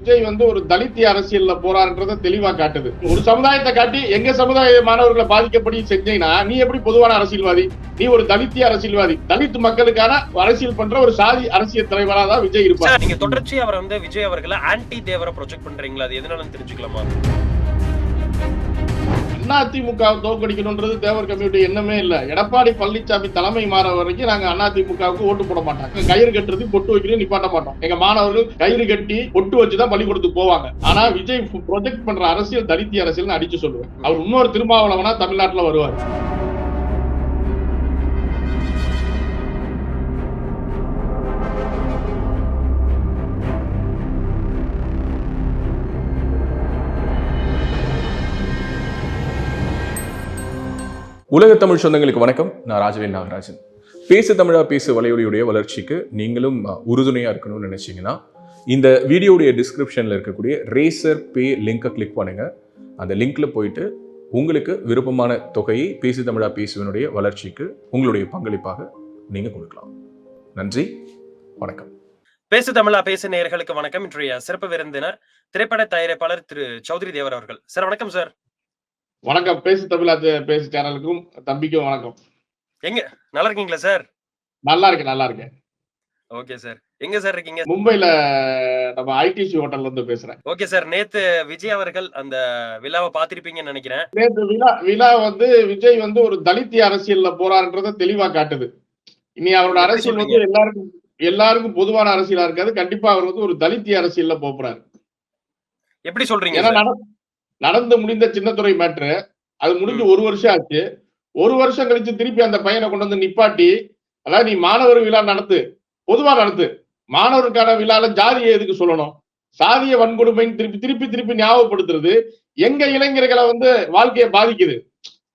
விஜய் வந்து ஒரு தலித்திய அரசியல்ல போறாருன்றத தெளிவா காட்டுது. ஒரு சமுதாயத்தை காட்டி எங்க சமுதாய மாணவர்களை பாதிக்கப்படி செஞ்சீங்கன்னா நீ எப்படி பொதுவான அரசியல்வாதி? நீ ஒரு தலித்திய அரசியல்வாதி. தலித் மக்களுக்கான அரசியல் பண்ற ஒரு சாதி அரசியல் தலைவரா தான் விஜய் இருப்பார். நீங்க தொடர்ச்சி அவரை வந்து விஜய் அவர்களை ஆன்டி தேவரை ப்ரொஜெக்ட் பண்றீங்களா? அது எதனால தெரிஞ்சுக்கலாமா? அதிமுக தோற்கடிக்கணும்ன்றது தேவர் கம்யூனிட்டி எண்ணமே இல்லை. எடப்பாடி பழனிசாமி தலைமை மாற வரைக்கும் நாங்க அதிமுகவுக்கு ஓட்டு போட மாட்டோம். கயிறு கட்டுறது பொட்டு வைக்கிறது நிப்பாட்ட மாட்டோம். எங்க மாணவர்கள் கயிறு கட்டி பொட்டு வச்சுதான் பள்ளிக்கூடத்துக்கு போவாங்க. ஆனா விஜய் ப்ரொஜெக்ட் பண்ற அரசியல் தலித்திய அரசியல் அடிச்சு சொல்லுவேன். அவர் இன்னொரு திருமாவளவனா தமிழ்நாட்டுல வருவார். உலக தமிழ் சொந்தங்களுக்கு வணக்கம். நான் ராஜவேல் நாகராஜன். பேசு தமிழா பேசு வலையொலியுடைய வளர்ச்சிக்கு நீங்களும் உறுதுணையாக இருக்கணும்னு நினச்சிங்கன்னா இந்த வீடியோடைய டிஸ்கிரிப்ஷனில் இருக்கக்கூடிய ரேசர் பே லிங்கை கிளிக் பண்ணுங்க. அந்த லிங்க்ல போயிட்டு உங்களுக்கு விருப்பமான தொகையை பேசு தமிழா பேசுவனுடைய வளர்ச்சிக்கு உங்களுடைய பங்களிப்பாக நீங்க கொடுக்கலாம். நன்றி. வணக்கம். பேசு தமிழா பேசு நேயர்களுக்கு வணக்கம். இன்றைய சிறப்பு விருந்தினர் திரைப்பட தயாரிப்பாளர் திரு சௌத்ரி தேவர் அவர்கள். சார் வணக்கம் சார். வணக்கம். பேசு தமிழா பேசு சேனலுக்கும். தம்பிக்கும் வணக்கம். எங்க? நல்லா இருக்கீங்களா சார்? நல்லா இருக்கேன் நல்லா இருக்கேன். Okay sir. எங்க சார் இருக்கீங்க? மும்பைல நம்ம ஐடிசி ஹோட்டல்ல இருந்து பேசுறேன். Okay sir. நேத்து விஜய் அவர்கள் அந்த விழாவை பார்த்திருப்பீங்கன்னு நினைக்கிறேன். நேற்று விழா விழா வந்து விஜய் வந்து ஒரு தலித்திய அரசியல்ல போறாருன்றத தெளிவா காட்டுது. இனி அவரோட அரசியல் வந்து எல்லாருக்கும் எல்லாருக்கும் பொதுவான அரசியலா இருக்காது. கண்டிப்பா அவர் வந்து ஒரு தலித்திய அரசியல்ல போறாரு. எப்படி சொல்றீங்க நடந்து முடிந்த சின்னத்துறை மேட்ரு அது முடிஞ்சு ஒரு வருஷம் ஆச்சு. ஒரு வருஷம் கழிச்சு திருப்பி அந்த பையனை கொண்டு வந்து நிப்பாட்டி அதாவது நீ மாணவர் விழா நடத்து பொதுவா நடத்து. மாணவருக்கான விழால ஜாதியை எதுக்கு சொல்லணும்? சாதிய வன்கொடுமைன்னு திருப்பி திருப்பி திருப்பி ஞாபகப்படுத்துறது எங்க இளைஞர்களை வந்து வாழ்க்கையை பாதிக்குது.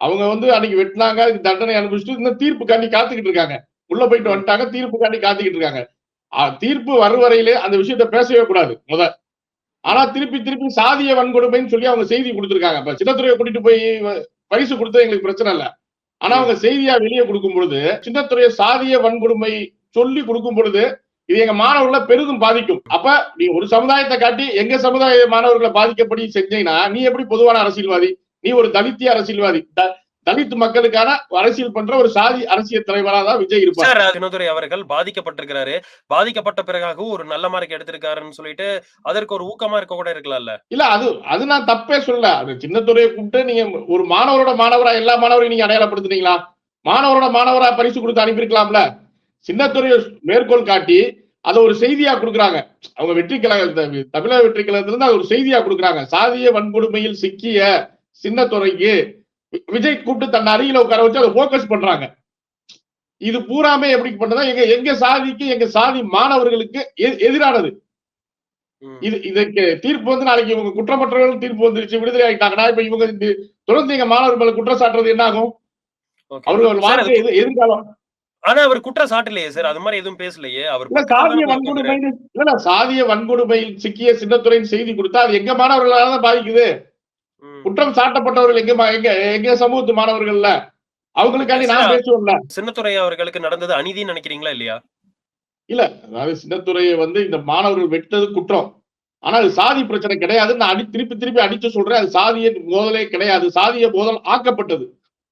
அவங்க வந்து அன்னைக்கு வெட்டினாங்க அதுக்கு தண்டனை அனுபவிச்சுட்டு இந்த தீர்ப்பு காண்டி காத்துக்கிட்டு இருக்காங்க. உள்ள போயிட்டு வந்துட்டாங்க தீர்ப்பு காண்டி காத்துக்கிட்டு இருக்காங்க. தீர்ப்பு வரும் வரையிலே அந்த விஷயத்த பேசவே கூடாது. முத ஆனா திருப்பி திருப்பி சாதிய வன்கொடுமைன்னு சொல்லி அவங்க செய்தி கொடுத்துருக்காங்க. இப்ப சின்னத்துறையை கூட்டிட்டு போய் பரிசு கொடுத்தது எங்களுக்கு பிரச்சனை இல்ல. ஆனா அவங்க செய்தியா வெளியே கொடுக்கும் பொழுது சின்னத்துறைய சாதிய வன்கொடுமை சொல்லி கொடுக்கும் பொழுது இது எங்க மாணவர்களை பெரிதும் பாதிக்கும். அப்ப நீ ஒரு சமுதாயத்தை காட்டி எங்க சமுதாய மாணவர்களை பாதிக்கப்படி செஞ்சீங்கன்னா நீ எப்படி பொதுவான அரசியல்வாதி? நீ ஒரு தலித்திய அரசியல்வாதி. தலித் மக்களுக்கான அரசியல் பண்ற ஒரு சாதி அரசியல் தலைவரா தான் விஜய் இருப்பார். தினதுரை அவர்கள் பாதிக்கப்பட்டிருக்கிறாரு. பாதிக்கப்பட்ட பிறகாக ஒரு நல்ல மார்க் எடுத்திருக்காருன்னு சொல்லிட்டு அதற்கு ஒரு ஊக்கமா இருக்க கூட இருக்கலாம்ல? இல்ல அது அது நான் தப்பே சொல்லல. அது சின்னத்துறையை கூப்பிட்டு நீங்க ஒரு மாணவரோட மாணவரா எல்லா மாணவரையும் நீங்க அடையாளப்படுத்துனீங்களா? மாணவரோட மாணவரா பரிசு கொடுத்து அனுப்பியிருக்கலாம்ல? சின்னத்துறையை மேற்கோள் காட்டி அதை ஒரு செய்தியா கொடுக்குறாங்க. அவங்க வெற்றி கழக தமிழக வெற்றி கழகத்துல இருந்து அது ஒரு செய்தியா கொடுக்குறாங்க. சாதிய வன்கொடுமையில் சிக்கிய சின்னத்துறைக்கு விஜய் கூப்பிட்டு தன் அருகில உட்கார வச்சு அதை போக்கஸ் பண்றாங்க இது பூராமே எப்படி பண்ணதா எங்க எங்க சாதிக்கு எங்க சாதி மாணவர்களுக்கு எதிரானது. இது இதுக்கு தீர்ப்பு வந்து நாளைக்கு இவங்க குற்றமற்றவர்கள் தீர்ப்பு வந்துருச்சு விடுதலை ஆயிட்டாங்கன்னா இப்ப இவங்க தொடர்ந்து எங்க மாணவர் மேல குற்றம் சாட்டுறது என்ன ஆகும். அவர்கள் வாழ்க்கை எதிர்காலம் ஆனா அவர் குற்றம் சாட்டலையே சார் அது மாதிரி எதுவும் பேசலையே அவர் சாதிய வன்கொடுமை இல்ல சாதிய வன்கொடுமையில் சிக்கிய சின்னத்துறையின் செய்தி கொடுத்தா அது எங்க மாணவர்களால தான் பாதிக்குது. குற்றம் சாட்டப்பட்டவர்கள் எங்க எங்க சமூகத்து மாணவர்கள்ல? அவங்களுக்காண்டி நான் பேசுவோம்ல. சின்னத்துறை அவர்களுக்கு நடந்தது அநீதின்னு நினைக்கிறீங்களா இல்லையா? இல்ல அதாவது சின்னத்துறையை வந்து இந்த மாணவர்கள் வெட்டது குற்றம். ஆனா அது சாதி பிரச்சனை கிடையாது. நான் அடி திருப்பி திருப்பி அடிச்சு சொல்றேன். அது சாதிய மோதலே கிடையாது. சாதிய மோதல் ஆக்கப்பட்டது.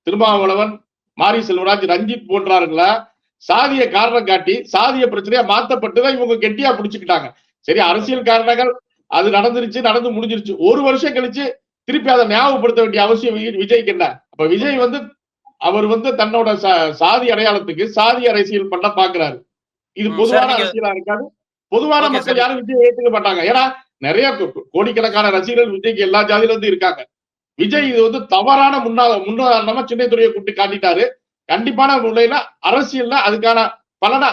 திருமாவளவன் மாரி செல்வராஜ் ரஞ்சித் போன்றாருங்கள சாதிய காரணம் காட்டி சாதிய பிரச்சனையா மாத்தப்பட்டுதான் இவங்க கெட்டியா புடிச்சுக்கிட்டாங்க. சரி அரசியல் காரணங்கள் அது நடந்துருச்சு நடந்து முடிஞ்சிருச்சு. ஒரு வருஷம் கழிச்சு திருப்பி அதை ஞாபகப்படுத்த வேண்டிய அவசியம் விஜய்க்கு என்ன? அப்ப விஜய் வந்து அவர் வந்து தன்னோட சாதி அடையாளத்துக்கு சாதி அரசியல் பண்ண பாக்குறாரு. இது பொதுவான அரசியலா இருக்காது. பொதுவான மக்கள். யாரும் விஜய் ஏத்துக்க மாட்டாங்க. ஏன்னா நிறைய கோடிக்கணக்கான ரசிகர்கள் விஜய்க்கு எல்லா ஜாதியில இருந்து இருக்காங்க. விஜய் இது வந்து தவறான முன்னா முன்னுதாரணமா சின்னத்துறையை கூட்டி காட்டிட்டாரு. கண்டிப்பான முறையில அரசியல்ல அதுக்கான பலனா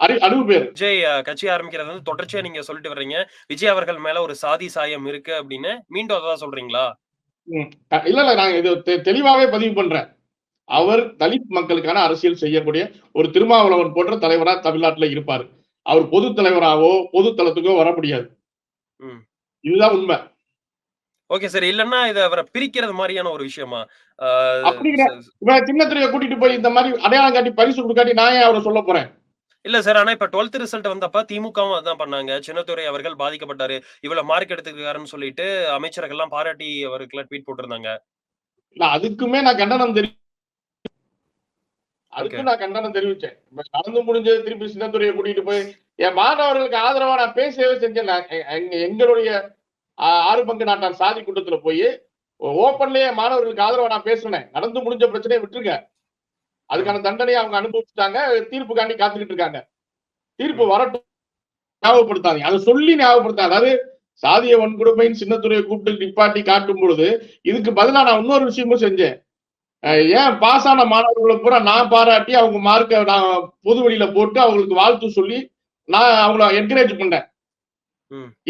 அறிவு பேரு. விஜய் கட்சி ஆரம்பிக்கிறது வந்து தொடர்ச்சியா நீங்க சொல்லிட்டு வர்றீங்க. விஜய் அவர்கள் மேல ஒரு சாதி சாயம் இருக்கு அப்படின்னு மீண்டும் அதான் சொல்றீங்களா? இல்ல இல்ல நான் இது தெளிவாவே பதிவு பண்றேன். அவர் தலித் மக்களுக்கான அரசியல் செய்யக்கூடிய ஒரு திருமாவளவன் போன்ற தலைவரா தமிழ்நாட்டுல இருப்பாரு. அவர் பொது தலைவராவோ பொது தளத்துக்கோ வர முடியாது. இதுதான் உண்மை. Okay sir. இல்லன்னா இத அவரை பிரிக்கிறது மாதிரியான ஒரு விஷயமா? அப்படிங்கிற- ச- இப்ப சின்னத்துறையை கூட்டிட்டு போய் இந்த மாதிரி அடையாளம் காட்டி பரிசு கொடுக்காட்டி நான் ஏன் அவரை சொல்ல போறேன்? இல்ல சார் ஆனா இப்ப 12th ரிசல்ட் வந்தப்ப திமுகவும் அதான் பண்ணாங்க. சின்னத்துரை அவர்கள் பாதிக்கப்பட்டாரு. இவ்வளவு மார்க் எடுத்துருக்காருன்னு சொல்லிட்டு அமைச்சர்கள் எல்லாம் பாராட்டி அவருக்குலாம் ட்வீட் போட்டிருந்தாங்க. அதுக்குமே நான் கண்டனம் தெரிவி அதுக்கு. நான் கண்டனம் தெரிவிச்சேன். நடந்து முடிஞ்சது திருப்பி சின்னத்துறையை கூட்டிட்டு போய் என் மாணவர்களுக்கு ஆதரவா நான் பேசவே செஞ்சேன் எங்களுடைய ஆறு பங்கு நாட்டான் சாதி கூட்டத்துல போய் ஓப்பன்லயே மாணவர்களுக்கு ஆதரவா நான் பேசுனேன். நடந்து முடிஞ்ச பிரச்சனையை விட்டுருங்க. அதுக்கான தண்டனையை அவங்க அனுபவிச்சுட்டாங்க தீர்ப்புக்காண்டி காத்துக்கிட்டு இருக்காங்க. தீர்ப்பு வரட்டும். ஞாபகப்படுத்தாதீங்க. அதை சொல்லி ஞாபகப்படுத்தாங்க அதாவது சாதிய வன்கொடுமையின் சின்னத்துறையை கூப்பிட்டு நிப்பாட்டி காட்டும் பொழுது இதுக்கு பதிலா நான் இன்னொரு விஷயமும் செஞ்சேன். ஏன் பாஸ் ஆன மாணவர்களை பூரா நான் பாராட்டி அவங்க மார்க்கை நான் பொது வெளியில போட்டு அவங்களுக்கு வாழ்த்து சொல்லி நான் அவங்கள என்கரேஜ் பண்ணேன்.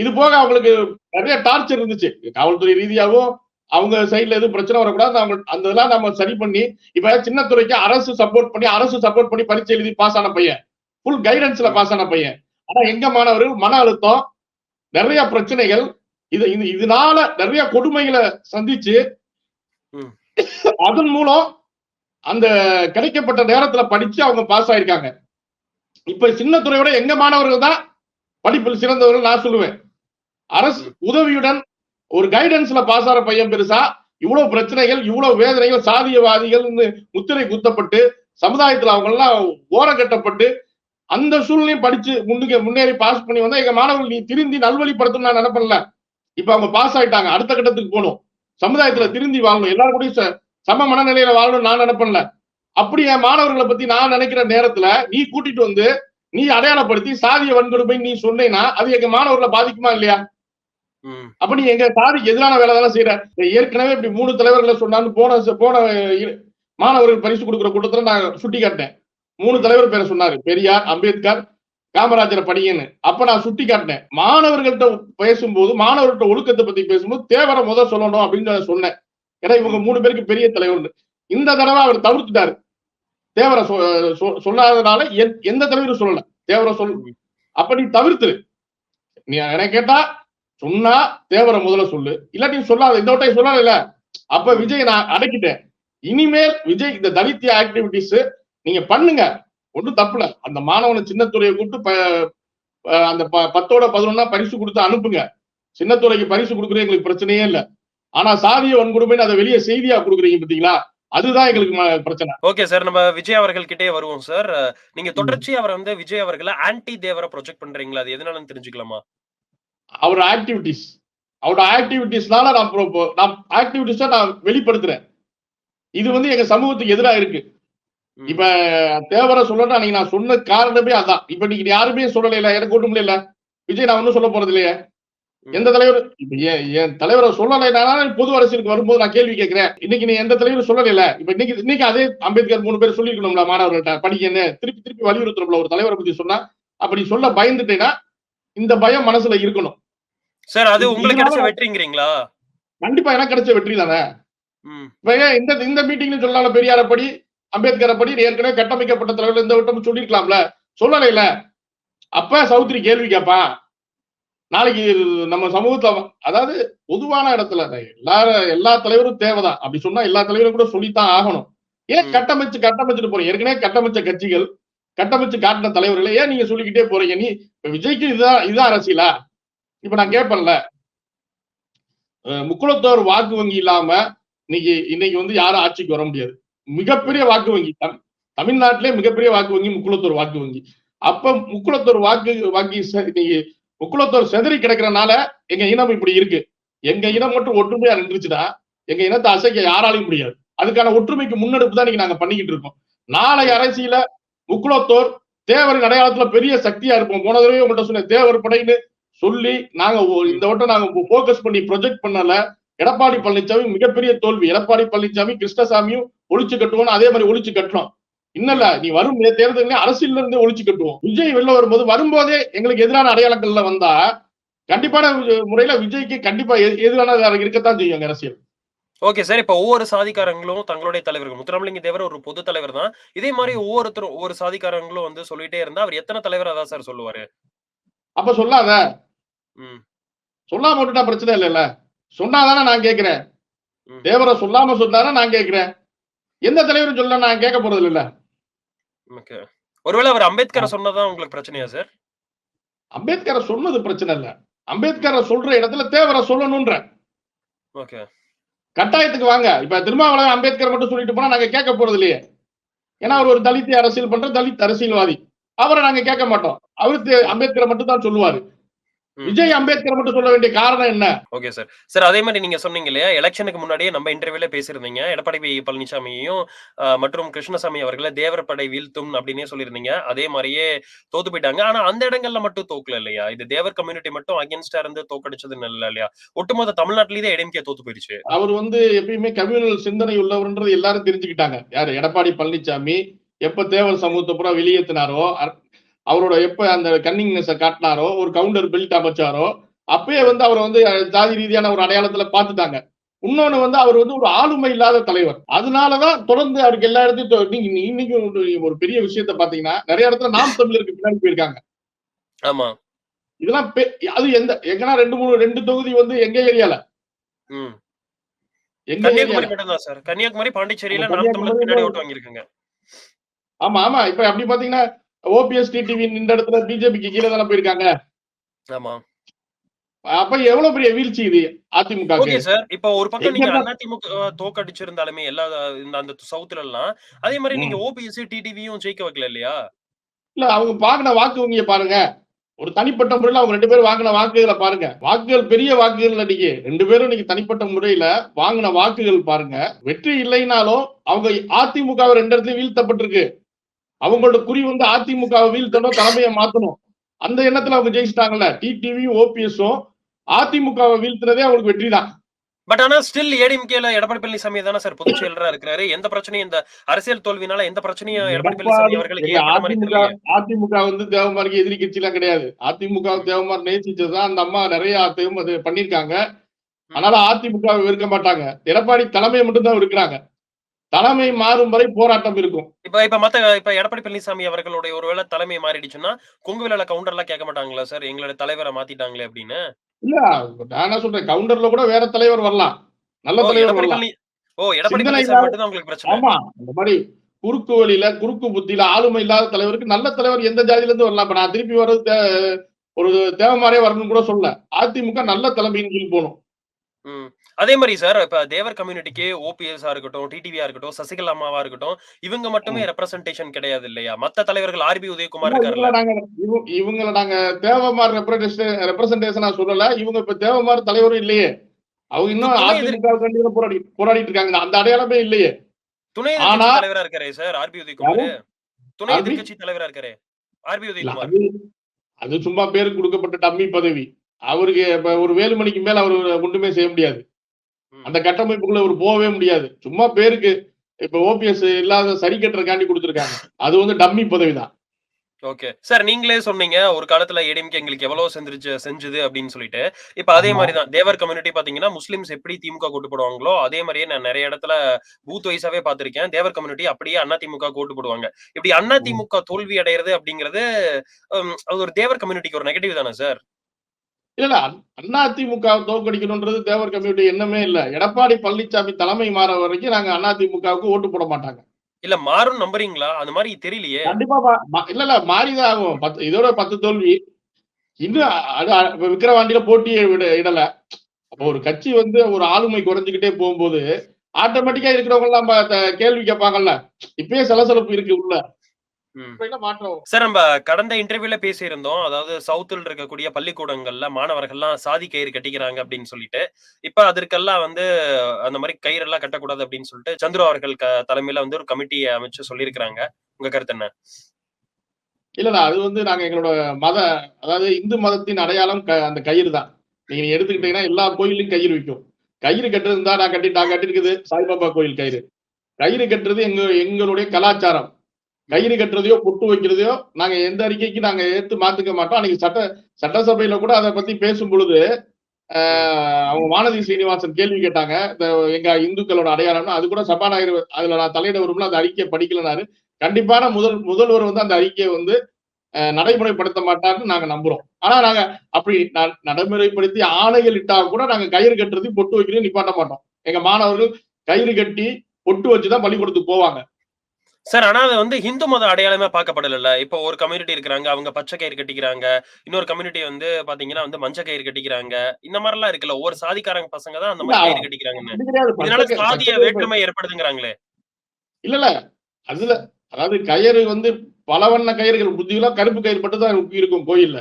இது போக அவங்களுக்கு நிறைய டார்ச்சர் இருந்துச்சு. காவல்துறை ரீதியாகவும் அவங்க சைடுல எதுவும் பிரச்சனை வரக்கூடாது. அவங்க அந்த இதெல்லாம் நம்ம சரி பண்ணி இப்ப சின்னத்துறைக்கு அரசு சப்போர்ட் பண்ணி அரசு சப்போர்ட் பண்ணி பரீட்சை எழுதி பாஸ் ஆன பையன். ஃபுல் கைடன்ஸ்ல பாஸ் ஆன பையன். ஆனா எங்க மாணவர்கள் மன அழுத்தம் நிறைய பிரச்சனைகள் இது இது- இதனால நிறைய கொடுமைகளை சந்திச்சு. அதன் மூலம் அந்த கிடைக்கப்பட்ட நேரத்துல படிச்சு அவங்க பாஸ் ஆயிருக்காங்க. இப்ப சின்னத்துறையோட எங்க மாணவர்கள் தான் படிப்பில் சிறந்தவர்கள் நான் சொல்லுவேன். அரசு உதவியுடன் ஒரு கைடன்ஸ்ல பாஸ் ஆற பையன் பெருசா இவ்வளவு பிரச்சனைகள் இவ்வளவு வேதனைகள் சாதியவாதிகள் முத்திரை குத்தப்பட்டு சமுதாயத்துல அவங்க எல்லாம் ஓரங்கட்டப்பட்டு அந்த சூழ்நிலையும் படிச்சு முன்னுக்கு முன்னேறி பாஸ் பண்ணி வந்தா எங்க மாணவர்கள் நீ திருந்தி நல்வழிப்படுத்தும் நான் நினைப்பேன்ல. இப்ப அவங்க பாஸ் ஆயிட்டாங்க அடுத்த கட்டத்துக்கு போகணும். சமுதாயத்துல திருந்தி வாழணும் எல்லாரும் கூட சம மனநிலையில வாழணும் நான் நினைப்பேன்ல. அப்படி என் மாணவர்களை பத்தி நான் நினைக்கிற நேரத்துல நீ கூட்டிட்டு வந்து நீ அடையாளப்படுத்தி சாதிய வன்கொடுமை நீ சொன்னேன்னா அது எங்க மாணவர்களை பாதிக்குமா இல்லையா? அப்ப நீ எங்க சாதிக்கு எதிரான வேலை தானே செய்யற ஏற்கனவே இப்படி மூணு தலைவர்களை சொன்னான்னு போன போன மாணவர்கள் பரிசு கொடுக்குற கூட்டத்துல நான் சுட்டி காட்டினேன். மூணு தலைவர் பேரை சொன்னாரு. பெரியார் அம்பேத்கர் காமராஜரை படிங்கன்னு அப்ப நான் சுட்டி காட்டினேன். மாணவர்கள்ட்ட பேசும்போது மாணவர்கள்ட்ட ஒழுக்கத்தை பத்தி பேசும்போது தேவரை முத சொல்லணும் அப்படின்னு சொன்னேன். ஏன்னா இவங்க மூணு பேருக்கு பெரிய தலைவர் இந்த தடவை அவர் தவிர்த்துட்டாரு. தேவரை சொ- சொ- சொல்லாதனால எந்த- தலைவரும் சொல்லல. தேவரை சொல் அப்ப நீ தவிர்த்துரு. நீ எனக்கு கேட்டா சொன்னா தேவரை முதல்ல சொல்லு. இல்லாட்டி சொல்லாத இந்த வட்டம் சொல்லாத அப்ப விஜய் நான் அடக்கிட்டேன். இனிமேல் விஜய் இந்த தலித்திய ஆக்டிவிட்டிஸ் நீங்க பண்ணுங்க. ஒன்றும் தப்புல அந்த மாணவனை சின்னத்துறையை கூப்பிட்டு அந்த பத்தோட பதினொன்னா பரிசு கொடுத்து அனுப்புங்க. சின்னத்துறைக்கு பரிசு கொடுக்குறது எங்களுக்கு பிரச்சனையே இல்ல. ஆனா சாதிய வன்கொடுமைன்னு அதை வெளியே செய்தியா கொடுக்குறீங்க பாத்தீங்களா? அதுதான் எங்களுக்கு பிரச்சனை. ஓகே சார் நம்ம விஜய் அவர்கள் கிட்டே வருவோம் சார் நீங்க தொடர்ச்சி அவர் வந்து விஜய் அவர்களை ஆன்டி தேவரை ப்ரொஜெக்ட் பண்றீங்களா? அது எதனாலன்னு தெரிஞ்சுக்கலாமா? அவரோட ஆக்டிவிட்டிஸ் அவரோட ஆக்டிவிட்டிஸ்னால நான் நான் ஆக்டிவிட்டிஸா நான் வெளிப்படுத்துறேன். இது வந்து எங்க சமூகத்துக்கு எதிராக இருக்கு. இப்ப தேவரை சொல்லணும் அன்னைக்கு நான் சொன்ன காரணமே அதான். இப்ப நீங்க யாருமே சொல்லல இல்ல எனக்கு ஒண்ணும் இல்ல விஜய் நான் ஒன்னும் சொல்ல போறது இல்லையே. எந்த தலைவர் இப்ப ஏன் என் தலைவரை சொல்லலைனால பொது அரசியலுக்கு வரும்போது நான் கேள்வி கேட்கிறேன். இன்னைக்கு நீ எந்த தலைவரும் சொல்லல இப்ப இன்னைக்கு இன்னைக்கு அதே அம்பேத்கர் மூணு பேர் சொல்லிருக்கணும்ல மாணவர்கள்ட்ட. படிக்கன்னு திருப்பி திருப்பி வலியுறுத்தணும்ல ஒரு தலைவரை பத்தி சொன்னா. அப்படி சொல்ல பயந்துட்டேன்னா இந்த பயம் மனசுல இருக்கணும். சார் அது உங்களுக்கு கிடைச்ச வெற்றிங்கிறீங்களா? கண்டிப்பா எனக்கு கிடைச்ச வெற்றி தானே? இந்த இந்த மீட்டிங்ல சொல்லலாம் பெரியார படி அம்பேத்கரை படி ஏற்கனவே கட்டமைக்கப்பட்ட தலைவர்கள் இந்த வட்டம் சொல்லிருக்கலாம்ல சொல்லலைல அப்ப சௌத்ரி கேள்வி கேட்பான் நாளைக்கு நம்ம சமூகத்துல அதாவது பொதுவான இடத்துல எல்லா எல்லா தலைவரும் தேவைதான். அப்படி சொன்னா எல்லா தலைவரும் கூட சொல்லித்தான் ஆகணும். ஏன். கட்டமைச்சு கட்டமைச்சுட்டு போறீங்க? ஏற்கனவே கட்டமைச்ச கட்சிகள் கட்டமைச்சு காட்டின தலைவர்களை ஏன் நீங்க சொல்லிக்கிட்டே போறீங்க? நீ விஜய்க்கு இதுதான் இதுதான் அரசியலா? இப்ப நான் கேட்பேன்ல முக்குளத்தோர் வாக்கு வங்கி இல்லாம இன்னைக்கு இன்னைக்கு வந்து யாரும் ஆட்சிக்கு வர முடியாது. மிகப்பெரிய வாக்கு வங்கி தமிழ்நாட்டிலே மிகப்பெரிய வாக்கு வங்கி முக்குளத்தோர் வாக்கு வங்கி. அப்ப முக்குளத்தோர் வாக்கு வங்கி இன்னைக்கு முக்குளத்தோர் செதறி கிடக்கிறனால எங்க இனம் இப்படி இருக்கு. எங்க இனம் மட்டும் ஒற்றுமையா நின்றுச்சுன்னா எங்க இனத்தை அசைக்க யாராலையும் முடியாது. அதுக்கான ஒற்றுமைக்கு முன்னெடுப்பு தான் இன்னைக்கு நாங்க பண்ணிக்கிட்டு இருக்கோம். நாளை அரசியல முக்குளத்தோர் தேவரின் அடையாளத்துல பெரிய சக்தியா இருப்போம். போன தடவை உங்கள்கிட்ட சொன்ன தேவர் படைன்னு சொல்லி நாங்க இந்த வட்டம் நாங்க போக்கஸ் பண்ணி ப்ரொஜெக்ட் பண்ணல. எடப்பாடி பழனிசாமி மிகப்பெரிய தோல்வி. எடப்பாடி பழனிசாமி கிருஷ்ணசாமியும் ஒழிச்சு கட்டுவோம் அதே மாதிரி ஒழிச்சு கட்டணும் இன்னல்ல நீ வரும் தேர்தல் அரசியல அரசியல்ல ஒழிச்சு கட்டுவோம். விஜய் வெளில வரும்போது வரும்போதே எங்களுக்கு எதிரான அடையாளங்கள்ல வந்தா கண்டிப்பான முறையில விஜய்க்கு கண்டிப்பா எதிரான இருக்கத்தான் செய்யும் அரசியல். ஓகே சார் இப்ப ஒவ்வொரு சாதிக்காரங்களும் தங்களுடைய தலைவர்கள். முத்துராமலிங்க தேவர் ஒரு பொது தலைவர் தான். இதே மாதிரி ஒவ்வொருத்தரும் ஒவ்வொரு சாதிக்காரங்களும் வந்து சொல்லிட்டே இருந்தா அவர் எத்தனை தலைவரா தான் சார் சொல்லுவாரு? அப்ப சொல்லாத. ம். சொல்லாம விட்டுட்டா பிரச்சனை இல்லைல்ல. சொன்னாதானே நான் கேட்கிறேன். தேவரை சொல்லாம சொன்னாரா நான் கேட்கிறேன். எந்த தலைவரும் சொல்ல நான் கேட்க போறது இல்ல ஓகே. ஒருவேளை அவர் அம்பேத்கரை சொன்னதான் உங்களுக்கு பிரச்சனையா சார் அம்பேத்கரை சொன்னது பிரச்சனை இல்ல. அம்பேத்கரை சொல்ற இடத்துல தேவரை சொல்லணும்ன்ற. ஓகே. கட்டாயத்துக்கு வாங்க. இப்ப திருமாவளவன் அம்பேத்கர் மட்டும் சொல்லிட்டு போனா நாங்க கேட்க போறது இல்லையே. ஏன்னா அவர் ஒரு தலித்தை அரசியல் பண்ற தலித் அரசியல்வாதி. அவரை நாங்க கேட்க மாட்டோம். அவரு அம்பேத்கரை மட்டும் தான் சொல்லுவாரு. விஜய் அம்பேத்கரை மட்டும் சொல்ல வேண்டிய காரணம் என்ன? Okay sir. சார் அதே மாதிரி நீங்க சொன்னீங்க இல்லையா எலெக்ஷனுக்கு முன்னாடியே நம்ம இன்டர்வியூல பேசியிருந்தீங்க எடப்பாடி பழனிசாமியையும் அஹ், மற்றும் கிருஷ்ணசாமி அவர்களை தேவரப்படை வீழ்த்தும் அப்படின்னே சொல்லியிருந்தீங்க. அதே மாதிரியே தோத்து போயிட்டாங்க. ஆனா அந்த இடங்கள்ல மட்டும் தோக்கல இல்லையா? இது தேவர் கம்யூனிட்டி மட்டும் அகேன்ஸ்டா இருந்து தோக்கடிச்சது இல்ல இல்லையா? ஒட்டுமொத்த தமிழ்நாட்டிலேயே எடிஎம்கே தோத்து போயிருச்சு அவர் வந்து எப்பயுமே கம்யூனல் சிந்தனை உள்ளவர்ன்றது எல்லாரும் தெரிஞ்சுக்கிட்டாங்க. யாரு? எடப்பாடி பழனிசாமி எப்ப தேவர் சமூகத்தை பூரா வெளியேற்றினாரோ அவரோட எப்ப அந்த கன்னிங்னஸ காட்டினாரோ ஒரு கவுண்டர் பெல்ட் அமைச்சாரோ அப்பயே வந்து அவர் வந்து ஜாதி ரீதியான ஒரு அடையாளத்துல பாத்துட்டாங்க இன்னொன்னு வந்து அவர் வந்து ஒரு ஆளுமை இல்லாத தலைவர். அதனாலதான் தொடர்ந்து அவருக்கு எல்லா இடத்தையும் இன்னைக்கு ஒரு- பெரிய விஷயத்த பாத்தீங்கன்னா நிறைய இடத்துல நாம் தமிழருக்கு பின்னாடி போயிருக்காங்க. ஆமா. இதெல்லாம் அது எந்த எங்கன்னா ரெண்டு மூணு ரெண்டு தொகுதி வந்து எங்க ஏரியால? கன்னியாகுமரி மட்டும் தான் சார். கன்னியாகுமரி பாண்டிச்சேரியில ஆமா, நாம் தமிழர் பின்னாடி கன்னியாகுமரி ஓட்டு வாங்கியிருக்காங்க. ஆமா ஆமா. இப்ப அப்படி பாத்தீங்கன்னா ஓபிஎஸ் டிடிவி இந்த இடத்துல பிஜேபிக்கு கீழே தானே போயிருக்காங்க? ஆமா. அப்ப எவ்வளவு பெரிய வீழ்ச்சி இது அதிமுக ஓகே சார் இப்போ ஒரு பக்கம் நீங்க அதிமுக தோக்கடிச்சிருந்தாலுமே எல்லா இந்த அந்த சவுத்துல எல்லாம் அதே மாதிரி. நீங்க ஓபிஎஸ் டிடிவியும் ஜெயிக்க வைக்கல இல்லையா? இல்ல அவங்க வாங்கின வாக்கு வங்கிய பாருங்க. ஒரு தனிப்பட்ட முறையில அவங்க ரெண்டு பேரும் வாங்கின வாக்குகளை பாருங்க. வாக்குகள் பெரிய வாக்குகள் அன்னைக்கு ரெண்டு பேரும் இன்னைக்கு தனிப்பட்ட முறையில வாங்கின வாக்குகள் பாருங்க. வெற்றி இல்லைனாலும் அவங்க அதிமுகவை ரெண்டு இடத்துலயும் வீழ்த்தப்பட்டிருக்கு. அவங்களோட குறி வந்து அதிமுகவை வீழ்த்தணும் தலைமையை மாத்தணும். அந்த எண்ணத்துல அவங்க ஜெயிச்சிட்டாங்கல்ல. டிடிவியும் ஓபிஎஸும் அதிமுகவை வீழ்த்துறதே அவங்களுக்கு வெற்றி தான் பட் ஆனா ஸ்டில் ஏடிஎம்கேல எடப்பாடி பழனிசாமி தானே சார் பொதுச் செயலரா இருக்கிறாரு. எந்த பிரச்சனையும் இந்த அரசியல் தோல்வினால எந்த பிரச்சனையும் எடப்பாடி பழனிசாமி அவர்களுக்கு அதிமுக அதிமுக வந்து தேவமாருக்கு எதிரி கட்சி எல்லாம் கிடையாது. அதிமுக தேவமார் நேசிச்சதுதான் அந்த அம்மா நிறைய அது பண்ணிருக்காங்க அதனால அதிமுக வெறுக்க மாட்டாங்க. எடப்பாடி தலைமையை மட்டும்தான் இருக்கிறாங்க தலைமை மாறும் வரை போராட்டம் இருக்கும். இப்ப இப்ப மத்த இப்ப எடப்பாடி பழனிசாமி அவர்களுடைய ஒருவேளை தலைமை மாறிடுச்சுன்னா கொங்கு வேலை கவுண்டர் எல்லாம் கேட்க மாட்டாங்களா சார் எங்களோட தலைவரை மாத்திட்டாங்களே அப்படின்னு? இல்ல நான் என்ன சொல்றேன்? கவுண்டர்ல கூட வேற தலைவர் வரலாம். நல்ல தலைவர் வரலாம். ஓ எடப்பாடி சிந்தனை பழனிசாமி மட்டும் தான் உங்களுக்கு பிரச்சனை. ஆமா அந்த மாதிரி குறுக்கு வழியில குறுக்கு புத்தியில ஆளுமை இல்லாத தலைவருக்கு நல்ல தலைவர் எந்த ஜாதியில இருந்து வரலாம்? இப்ப நான் திருப்பி வர்றது ஒரு தேவமாரே வரணும்னு கூட சொல்ல அதிமுக நல்ல தலைமையின் கீழ் போகணும். அதே மாதிரி சார் இப்ப தேவர் கம்யூனிட்டிக்கு ஓபிஎஸ் இருக்கட்டும் டிடிவியா இருக்கட்டும் சசிகலா அம்மாவா இருக்கட்டும் இவங்க மட்டுமே ரெப்ரசன்டேஷன் கிடையாது இல்லையா? மத்த தலைவர்கள் ஆர்பி உதயகுமார் இவ- இவங்கள நாங்க தேவமார் ரெப்ரசன்டேஷனா சொல்லல. இவங்க இப்ப தேவமார் தலைவரும் இல்லையே. அவங்க இன்னும் அதிமுக போராடி போராடிட்டு இருக்காங்க. அந்த அடையாளமே இல்லையே. துணை தலைவரா இருக்காரே சார் ஆர்பி உதயகுமார்? துணை RB? எதிர்க்கட்சி தலைவரா இருக்காரே ஆர்பி உதயகுமார். அது சும்மா பேருக்கு கொடுக்கப்பட்ட டம்மி பதவி. அவருக்கு இப்ப ஒரு வேலுமணிக்கு மேல அவர் ஒண்ணுமே செய்ய முடியாது. அந்த கட்டமைப்புக்குள்ள அவர் போகவே முடியாது. சும்மா பேருக்கு இப்ப ஓபிஎஸ் இல்லாத சரி கட்டுறக்காண்டி கொடுத்திருக்காங்க. அது வந்து டம்மி பதவி தான் ஓகே. சார் நீங்களே சொன்னீங்க ஒரு காலத்துல ஏடிஎம்கே எங்களுக்கு எவ்வளவு செஞ்சிருச்சு செஞ்சது அப்படின்னு சொல்லிட்டு. இப்ப அதே. மாதிரி தான் தேவர் கம்யூனிட்டி பாத்தீங்கன்னா முஸ்லிம்ஸ் எப்படி திமுக கூட்டு போடுவாங்களோ அதே மாதிரியே நான் நிறைய இடத்துல பூத் வைஸாவே பாத்திருக்கேன். தேவர் கம்யூனிட்டி அப்படியே அண்ணா திமுக கூட்டு போடுவாங்க. இப்படி அண்ணா திமுக தோல்வி அடைகிறது அப்படிங்கிறது அது ஒரு தேவர் கம்யூனிட்டிக்கு ஒரு நெகட்டிவ் தானே சார்? இல்ல அண்ணா அதிமுக தோற்கடிக்கணும்ன்றது தேவர் கம்யூனிட்டி எண்ணமே இல்ல. எடப்பாடி பழனிசாமி தலைமை மாற வரைக்கும் நாங்க அண்ணா திமுகவுக்கு ஓட்டு போட மாட்டாங்க. இல்ல மாறும் நம்புறீங்களா? அந்த மாதிரி தெரியலையே. கண்டிப்பா இல்ல இல்ல மாறிதான் ஆகும். பத்து இதோட பத்து தோல்வி. இன்னும் விக்கிரவாண்டியில போட்டியை விட இடல. அப்போ ஒரு கட்சி வந்து ஒரு ஆளுமை குறைஞ்சுக்கிட்டே போகும்போது ஆட்டோமேட்டிக்கா இருக்கிறவங்க எல்லாம் கேள்வி கேட்பாங்கல்ல. இப்பயே சலசலப்பு இருக்கு உள்ள. சார் நம்ம கடந்த இன்டர்வியூல பேசியிருந்தோம். அதாவது சவுத்தில் இருக்கக்கூடிய பள்ளிக்கூடங்கள்ல மாணவர்கள்லாம் சாதி கயிறு கட்டிக்கிறாங்க அப்படின்னு சொல்லிட்டு. இப்ப அதற்கெல்லாம் வந்து அந்த மாதிரி கயிறு எல்லாம் கட்டக்கூடாது அப்படின்னு சொல்லிட்டு சந்துரு அவர்கள் தலைமையில வந்து ஒரு கமிட்டியை அமைச்சு சொல்லியிருக்கிறாங்க. உங்க கருத்து என்ன? இல்ல இல்ல அது வந்து நாங்க எங்களோட மத அதாவது இந்து மதத்தின் அடையாளம் க- அந்த கயிறு தான். நீங்க எடுத்துக்கிட்டீங்கன்னா எல்லா கோயிலையும் கயிறு விற்கும். கயிறு கட்டுறது தான் நான் கட்டி நான் கட்டிருக்குது சாய்பாபா கோயில் கயிறு. கயிறு கட்டுறது எங்க எங்களுடைய கலாச்சாரம். கயிறு கட்டுறதையோ பொட்டு வைக்கிறதையோ நாங்க எந்த அறிக்கைக்கு நாங்க ஏத்து மாத்துக்க மாட்டோம். அன்னைக்கு சட்ட சட்டசபையில கூட அதை பத்தி பேசும் பொழுது அவங்க வானதி சீனிவாசன் கேள்வி கேட்டாங்க. இந்த எங்க இந்துக்களோட அடையாளம்னு. அது கூட சபாநாயகர் அதுல நான் தலையிட வரும்ல அந்த அறிக்கையை படிக்கலனாரு. கண்டிப்பான முதல் முதல்வர் வந்து அந்த அறிக்கையை வந்து நடைமுறைப்படுத்த மாட்டார்னு நாங்க நம்புறோம். ஆனா நாங்க அப்படி ந- நடைமுறைப்படுத்தி ஆணைகள் இட்டா கூட நாங்க கயிறு கட்டுறது பொட்டு வைக்கிறது நிப்பாட்ட மாட்டோம். எங்க மாணவர்கள் கயிறு கட்டி பொட்டு வச்சுதான் பள்ளிக்கூடத்துக்கு போவாங்க. சார் ஆனா அது வந்து ஹிந்து மத அடையாளமே பார்க்கப்படல இப்போ ஒரு கம்யூனிட்டி இருக்கிறாங்க அவங்க பச்சை கயிறு கட்டிக்கிறாங்க. இன்னொரு கம்யூனிட்டி வந்து பாத்தீங்கன்னா வந்து மஞ்சள் கயிறு கட்டிக்கிறாங்க. இந்த மாதிரி எல்லாம் இருக்குல்ல ஒவ்வொரு சாதிக்காரங்க பசங்க தான் அந்த மாதிரி கயிறு கட்டிக்கிறாங்கன்னு. இதனால சாதிய வேற்றுமை ஏற்படுதுங்கிறாங்களே. இல்ல இல்ல. அதுல அதாவது கயிறு வந்து பல வண்ண கயிறுகள் புத்திகளா கருப்பு கயிறு மட்டும் தான் இருக்கும் கோயில்ல.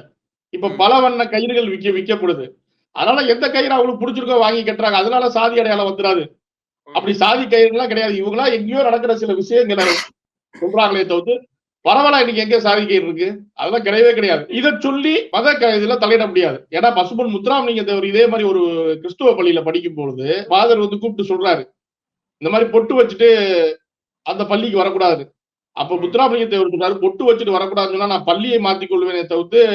இப்ப. பல வண்ண கயிறுகள் விக்க விற்கப்படுது அதனால எந்த கயிறு அவங்களுக்கு பிடிச்சிருக்கோ வாங்கி கட்டுறாங்க. அதனால சாதி அடையாளம் வந்துடாது. அப்படி சாதி கயிறுலாம் கிடையாது. இவங்களா எங்கேயோ நடக்கிற சில விஷயங்களை சொல்றாங்களே தவிர்த்து பரவாயில்ல இன்னைக்கு எங்க சாதி கயிறு இருக்கு அதெல்லாம் கிடையவே கிடையாது. இதை சொல்லி மத க- இதுல தலையிட முடியாது. ஏன்னா பசுபன் முத்துராமலிங்க தேவர் இதே மாதிரி ஒரு கிறிஸ்துவ பள்ளியில படிக்கும் பொழுது ஃபாதர் வந்து கூப்பிட்டு சொல்றாரு. இந்த மாதிரி பொட்டு வச்சுட்டு அந்த பள்ளிக்கு வரக்கூடாது. அப்ப முத்துராமலிங்க தேவர் சொல்றாரு பொட்டு வச்சுட்டு வரக்கூடாதுன்னு சொன்னா நான் பள்ளியை மாத்திக் கொள்வேனே தவிர்த்து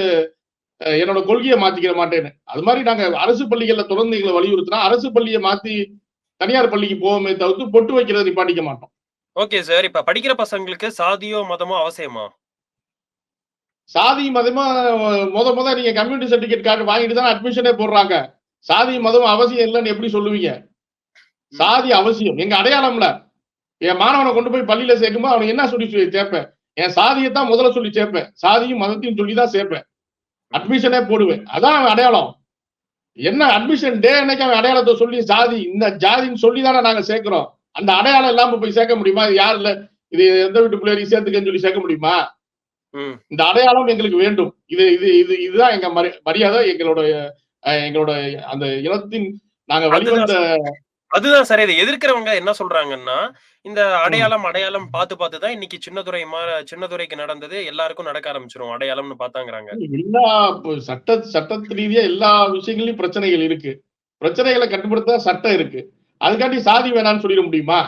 என்னோட கொள்கையை மாத்திக்கிற மாட்டேன்னு. அது மாதிரி நாங்க அரசு பள்ளிகள்ல தொடர்ந்து எங்களை வலியுறுத்தினா அரசு பள்ளியை மாத்தி தனியார் பள்ளிக்கு போவோமே தவிர்த்து பொட்டு வைக்கிறத நிப்பாட்டிக்க மாட்டோம். ஓகே சார் இப்ப படிக்கிற பசங்களுக்கு சாதியோ மதமோ அவசியமா? சாதி மதமா முத முத நீங்க கம்யூனிட்டி சர்டிபிகேட் கார்டு வாங்கிட்டு தான் அட்மிஷனே போடுறாங்க. சாதி மதம் அவசியம் இல்லைன்னு எப்படி சொல்லுவீங்க? சாதி அவசியம். எங்க அடையாளம்ல. என் மாணவனை கொண்டு போய் பள்ளியில சேர்க்கும்போது அவனுக்கு என்ன சொல்லி சொல்லி சேர்ப்பேன்? என் சாதியை தான் முதல்ல சொல்லி சேர்ப்பேன். சாதியும் மதத்தையும் சொல்லி தான் சேர்ப்பேன் அட்மிஷனே போடுவேன். அதான் அவன் அடையாளம். என்ன அட்மிஷன் டே அன்னைக்கு அவன் அடையாளத்தை சொல்லி சாதி இந்த ஜாதின்னு சொல்லி தானே நாங்க சேர்க்கிறோம். அந்த அடையாளம் இல்லாம போய் சேர்க்க முடியுமா? இது யார் இல்ல? இது எந்த வீட்டு பிள்ளையரையும் சேர்த்துக்கன்னு சொல்லி சேர்க்க முடியுமா? இந்த அடையாளம் எங்களுக்கு வேண்டும். இது இது இது இதுதான் எங்க மரி- மரியாதை எங்களோட எங்களோட அந்த இனத்தின் நாங்க வழிவந்த அதுதான் சார் இதை எதிர்க்கிறவங்க என்ன சொல்றாங்கன்னா இந்த அடையாளம் அடையாளம் பார்த்து பார்த்து தான் இன்னைக்கு சின்னதுரை மா சின்னதுரைக்கு நடந்தது எல்லாருக்கும் நடக்க ஆரம்பிச்சிரும் அடையாளம்னு பார்த்தாங்கிறாங்க. எல்லா சட்ட சட்டத்து ரீதியா எல்லா விஷயங்களையும் பிரச்சனைகள் இருக்கு. பிரச்சனைகளை கட்டுப்படுத்த சட்டம் இருக்கு. அதுக்காண்டி சாதி வேணாம்னு சொல்லிட முடியுமா?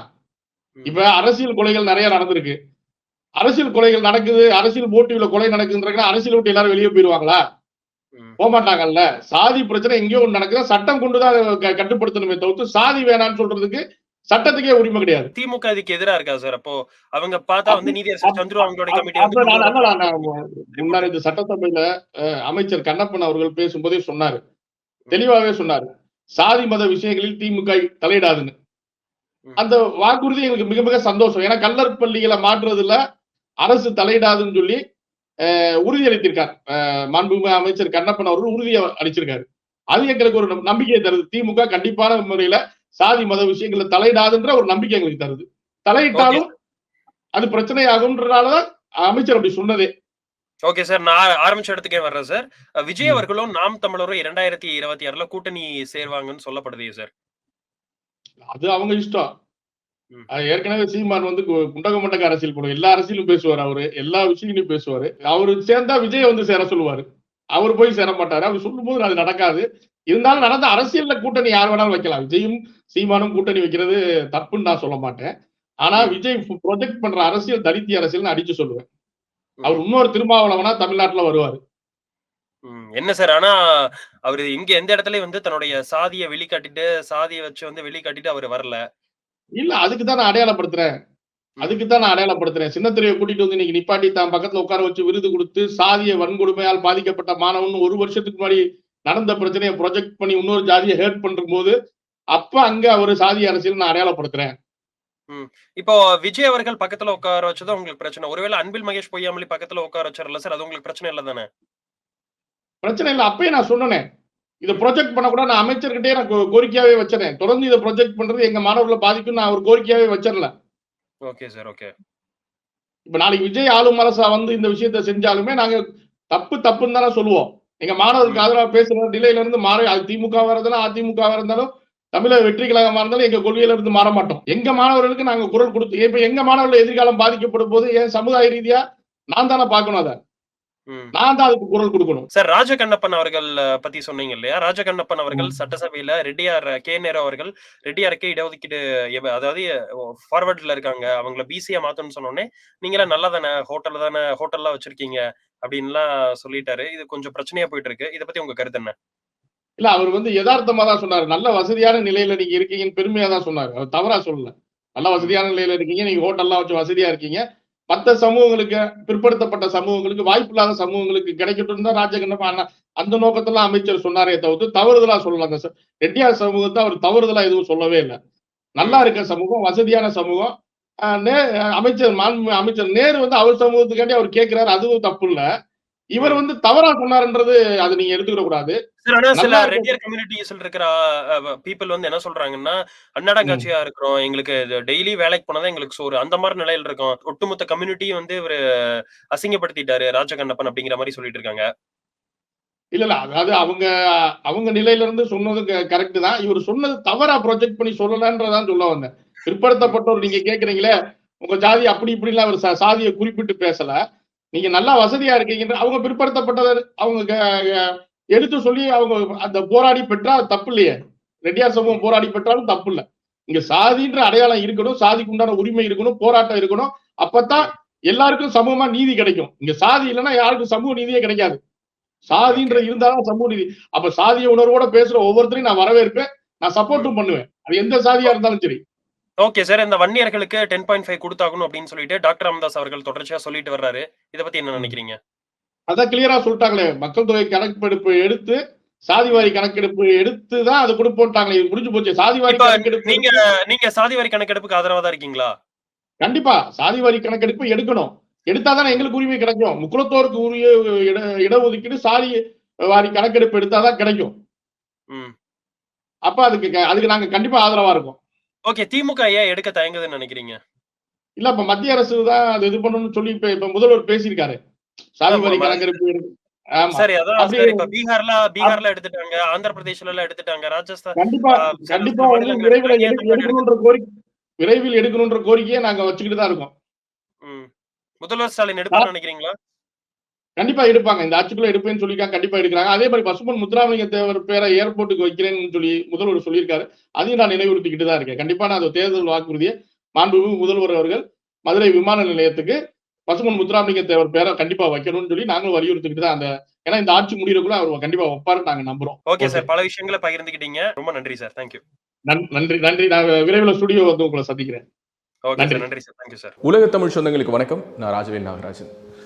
இப்ப அரசியல் கொலைகள் நிறைய நடந்திருக்கு. அரசியல் கொலைகள் நடக்குது அரசியல் போட்டியில கொலை நடக்குதுன்றதுனா அரசியல் விட்டு எல்லாரும் வெளியே போயிருவாங்களா. போக மாட்டாங்கல்ல சாதி பிரச்சனை எங்கேயோ ஒண்ணு நடக்குது? சட்டம் கொண்டுதான் கட்டுப்படுத்தணுமே தவிர்த்து சாதி வேணாம்னு சொல்றதுக்கு சட்டத்துக்கே உரிமை கிடையாது. திமுக இதுக்கு எதிரா இருக்கா சார். அப்போ அவங்க பார்த்தா வந்து நீதியரசர் சந்துரு அவங்களோட கமிட்டி முன்னாடி இந்த சட்டசபையில அமைச்சர் கண்ணப்பன் அவர்கள் பேசும்போதே சொன்னாரு. தெளிவாவே சொன்னாரு. சாதி மத விஷயங்களில் திமுக தலையிடாதுன்னு. அந்த வாக்குறுதி எங்களுக்கு மிக மிக சந்தோஷம். ஏன்னா கல்லர் பள்ளிகளை மாற்றுறதுல அரசு தலையிடாதுன்னு சொல்லி உறுதியளித்திருக்கார் மாண்புமிகு அமைச்சர் கண்ணப்பன் அவர்கள் உறுதி அளிச்சிருக்காரு. அது எங்களுக்கு ஒரு நம்பிக்கையை தருது. திமுக கண்டிப்பான முறையில சாதி மத விஷயங்களை தலையிடாதுன்ற ஒரு நம்பிக்கை எங்களுக்கு தருது. தலையிட்டாலும் அது பிரச்சனையாகும்ன்றனாலதான் அமைச்சர் அப்படி சொன்னதே. ஓகே சார் நான் ஆரம்பிச்ச இடத்துக்கே வர்றேன் சார். விஜய் அவர்களும் நாம் தமிழரும் இரண்டாயிரத்தி இருபத்தி ஆறுல கூட்டணி சேர்வாங்கன்னு சொல்லப்படுதே சார். அது அவங்க இஷ்டம். ஏற்கனவே சீமான் வந்து குண்டக மண்டக அரசியல் போடும் எல்லா அரசியலும் பேசுவார் அவரு எல்லா விஷயங்களையும் பேசுவாரு. அவரு சேர்ந்தா விஜய் வந்து சேர சொல்லுவாரு. அவர் போய் சேர மாட்டாரு. அவர் சொல்லும்போது அது நடக்காது. இருந்தாலும் நடந்த அரசியல்ல கூட்டணி யார் வேணாலும் வைக்கலாம். விஜயும் சீமானும் கூட்டணி வைக்கிறது தப்புன்னு நான் சொல்ல மாட்டேன். ஆனா. விஜய் ப்ரொஜெக்ட் பண்ற அரசியல் தலித்திய அரசியல்னு அடிச்சு சொல்லுவேன். அவர் இன்னொரு திருமாவளவனா தமிழ்நாட்டுல வருவாரு. என்ன சார்? ஆனா அவரு இங்க எந்த இடத்துலயும் வந்து தன்னுடைய சாதியை வெளிக்காட்டிட்டு சாதியை வச்சு வந்து வெளிக்காட்டிட்டு அவர் வரல. இல்ல அதுக்கு தான் நான் அடையாளப்படுத்துறேன். அதுக்கு தான் நான் அடையாளப்படுத்துறேன். சின்னத்திரையை கூட்டிட்டு வந்து இன்னைக்கு நிப்பாட்டி தான் பக்கத்துல உட்கார வச்சு விருது கொடுத்து சாதிய வன்கொடுமையால் பாதிக்கப்பட்ட மாணவன் ஒரு வருஷத்துக்கு முன்னாடி நடந்த பிரச்சனையை ப்ரொஜெக்ட் பண்ணி இன்னொரு ஜாதியை ஹேர்ட் பண்ற போது அப்ப அங்க ஒரு சாதி அரசியல் நான் அடையாளப்படுத்துறேன். இப்போ விஜய் அவர்கள் பக்கத்துல உட்கார வச்சதும் உங்களுக்கு பிரச்சனை. ஒருவேளை அன்பில் மகேஷ் பொய்யாமலி பக்கத்துல உட்கார வச்சார்ல சார் அது உங்களுக்கு பிரச்சனை இல்ல தானே பிரச்சனை இல்ல அப்பயே நான் சொன்னேன். இதை ப்ரொஜெக்ட் பண்ண கூட நான் அமைச்சர்கிட்டயே நான் கோரிக்கையாவே வச்சிருந்தேன் தொடர்ந்து இதை ப்ரொஜெக்ட் பண்றது எங்க மாணவர்களை பாதிக்கும் நான் ஒரு கோரிக்கையாவே வச்சிடல. ஓகே சார் ஓகே இப்ப நாளைக்கு விஜய் ஆளும் அரசா வந்து இந்த விஷயத்த செஞ்சாலுமே நாங்க தப்பு தப்புன்னு தானே சொல்லுவோம். எங்க மாணவருக்கு ஆதரவா பேசுற நிலையில இருந்து மாற அது திமுகவா இருந்தாலும் அதிமுகவா இருந்தாலும் தமிழக வெற்றி கழகமா இருந்தாலும் எங்க கொள்கையில இருந்து மாற மாட்டோம். எங்க மாணவர்களுக்கு நாங்க குரல் கொடுத்து இப்ப எங்க மாணவர்கள் எதிர்காலம் பாதிக்கப்படும் போது என் சமுதாய ரீதியா நான் தானே பார்க்கணும் அதை. நான் தான் அதுக்கு குரல் கொடுக்கணும். சார் ராஜகண்ணப்பன் அவர்கள் பத்தி சொன்னீங்க இல்லையா? ராஜகண்ணப்பன் அவர்கள் சட்டசபையில ரெட்டியார் கே. நேரு அவர்கள் ரெட்டியாருக்கு இடஒதுக்கீடு அதாவது ஃபார்வர்ட்ல இருக்காங்க. அவங்கள பிசியா மாத்தணும்னு சொன்னோடனே நீங்களா நல்லா தானே ஹோட்டல்ல தானே ஹோட்டல்லாம் வச்சிருக்கீங்க அப்படின்லாம் சொல்லிட்டாரு. இது கொஞ்சம் பிரச்சனையா போயிட்டு இருக்கு இதை பத்தி உங்க கருத்து என்ன? இல்ல அவர் வந்து யதார்த்தமா தான் சொன்னாரு. நல்ல வசதியான நிலையில நீங்க இருக்கீங்கன்னு பெருமையா தான் சொன்னாரு. அவர் தவறா சொல்லல. நல்ல வசதியான நிலையில இருக்கீங்க. நீங்க ஹோட்டல்லாம் வச்சு வசதியா இருக்கீங்க. மற்ற சமூகங்களுக்கு பிற்படுத்தப்பட்ட சமூகங்களுக்கு வாய்ப்பு இல்லாத சமூகங்களுக்கு கிடைக்கட்டும் தான் ராஜகண்ணப்ப அந்த நோக்கத்துல அமைச்சர் சொன்னாரே தவிர்த்து தவறுதலா சொல்லலாம் அந்த ரெட்டியார் சமூகத்தை அவர் தவறுதலா எதுவும் சொல்லவே இல்லை. நல்லா இருக்க சமூகம் வசதியான சமூகம். அமைச்சர் அமைச்சர் நேரு வந்து அவர் சமூகத்துக்காண்டி அவர் கேட்கிறாரு அதுவும் தப்பு இல்லை. இவர் வந்து தவறா சொன்னாருன்றது அதை நீங்க எடுத்துக்கிட கூடாது. சில. ரெட்டியர் கம்யூனிட்டிஸ்ல இருக்கிற பீப்புள் வந்து என்ன சொல்றாங்கன்னா அன்னடங்காட்சியா இருக்கிறோம் எங்களுக்கு டெய்லி வேலைக்கு போனதான் எங்களுக்கு சோறு. அந்த மாதிரி நிலையில இருக்கோம். ஒட்டுமொத்த கம்யூனிட்டியும் வந்து இவரு அசிங்கப்படுத்திட்டாரு ராஜகண்ணப்பன் அப்படிங்கிற மாதிரி சொல்லிட்டு இருக்காங்க. இல்ல இல்ல. அதாவது அவங்க அவங்க நிலையில இருந்து சொன்னது கரெக்ட் தான். இவர் சொன்னது தவறா ப்ரொஜெக்ட் பண்ணி சொல்லலன்றதான் சொல்ல வந்தேன். பிற்படுத்தப்பட்டவர் நீங்க கேக்குறீங்களே உங்க ஜாதி அப்படி இப்படிலாம் அவர் சா- சாதியை குறிப்பிட்டு பேசல. நீங்க நல்லா வசதியா இருக்கீங்க அவங்க பிற்படுத்தப்பட்டவர் அவங்க க- எடுத்து சொல்லி அவங்க அந்த போராடி பெற்றா தப்பு இல்லையே. ரெட்டியார் சமூகம் போராடி பெற்றாலும் தப்பு இல்லை. இங்க சாதின்ற அடையாளம் இருக்கணும் சாதிக்கு உண்டான உரிமை இருக்கணும் போராட்டம் இருக்கணும். அப்பதான் எல்லாருக்கும் சமூகமா நீதி கிடைக்கும். இங்க சாதி இல்லைன்னா யாருக்கும் சமூக நீதியே கிடைக்காது. சாதின்ற இருந்தாலும் சமூக நீதி. அப்ப சாதிய உணர்வோட பேசுற ஒவ்வொருத்தரையும் நான் வரவேற்பேன் நான் சப்போர்ட்டும் பண்ணுவேன். அது எந்த சாதியா இருந்தாலும் சரி. ஓகே சார் இந்த வன்னியர்களுக்கு டென் பாயிண்ட் ஃபைவ் கொடுத்தாகணும் அப்படின்னு சொல்லிட்டு டாக்டர் ராமதாஸ் அவர்கள் தொடர்ச்சியா சொல்லிட்டு வர்றாரு. இத பத்தி என்ன நினைக்கிறீங்க? அதான் கிளியரா சொல்லிட்டாங்களே. மக்கள் தொகை கணக்கெடுப்பு எடுத்து சாதிவாரி கணக்கெடுப்பு எடுத்து தான் அது கொடுப்போம்ட்டாங்களே இது முடிஞ்சு போச்சு. சாதிவாரி கணக்கெடுப்பு நீங்க நீங்க சாதிவாரி கணக்கெடுப்புக்கு ஆதரவா தான் இருக்கீங்களா? கண்டிப்பா. சாதிவாரி கணக்கெடுப்பு எடுக்கணும். எடுத்தாதானே எங்களுக்கு உரிமை கிடைக்கும். முக்குலத்தோருக்கு உரிய இட இடஒதுக்கீடு சாதி வாரி கணக்கெடுப்பு எடுத்தாதான் கிடைக்கும். ம். அப்ப அதுக்கு அதுக்கு நாங்க கண்டிப்பா ஆதரவா இருக்கோம். ஓகே திமுக ஏன் எடுக்க தயங்குதுன்னு நினைக்கிறீங்க? இல்ல இப்ப மத்திய அரசு தான் அது இது பண்ணணும்னு சொல்லி இப்ப இப்ப முதல்வர் பேசியிருக்காரு. சாதிவாரி ஆமா, கணக்கெடுப்பு சரி அதான் இப்ப பீகார்ல பீகார்ல எடுத்துட்டாங்க ஆந்திர பிரதேஷ்ல எல்லாம் எடுத்துட்டாங்க ராஜஸ்தான் கண்டிப்பா வந்து விரைவில் எடுக்க- எடுக்க- எடுக்கணுன்ற கோரிக்கை விரைவில் எடுக்கணுன்ற கோரிக்கையை நாங்க வச்சுக்கிட்டு தான் இருக்கோம். முதல்வர் ஸ்டாலின் எடுப்பான்னு நினைக்கிறீங்களா? கண்டிப்பா எடுப்பாங்க. இந்த ஆட்சிக்குள்ள எடுப்பேன்னு சொல்லியிருக்காங்க கண்டிப்பா எடுக்கிறாங்க. அதே மாதிரி பசுமன் முத்துராமலிங்க தேவர் பேரை ஏர்போர்ட்டுக்கு வைக்கிறேன்னு சொல்லி முதல்வர் சொல்லியிருக்காரு. அதையும் நான் நினைவுறுத்திக்கிட்டு தான் இருக்கேன். கண்டிப்பா நான் அது தேர்தல் வாக்குறுதியை மாண்புமிகு முதல்வர் அவர்கள் மதுரை விமான நிலையத்துக்கு பசுமன் முத்துராமலிங்க தேவர் பேரை கண்டிப்பா வைக்கணும்னு சொல்லி நாங்களும் வலியுறுத்திக்கிட்டு தான் அந்த ஏன்னா இந்த ஆட்சி முடியறதுக்குள்ள அவர் கண்டிப்பா வைப்பாருன்னு நாங்க நம்புறோம். ஓகே சார் பல விஷயங்களை பகிர்ந்துக்கிட்டீங்க. ரொம்ப நன்றி சார் தேங்க்யூ நன்- நன்றி நன்றி. நான் விரைவில் ஸ்டுடியோ வந்து உங்களை சந்திக்கிறேன். ஓகே நன்றி. சார் நன்றி சார் தேங்க்யூ சார் உலக தமிழ் சொந்தங்களுக்கு வணக்கம். நான் ராஜவேல் நாகராஜன்.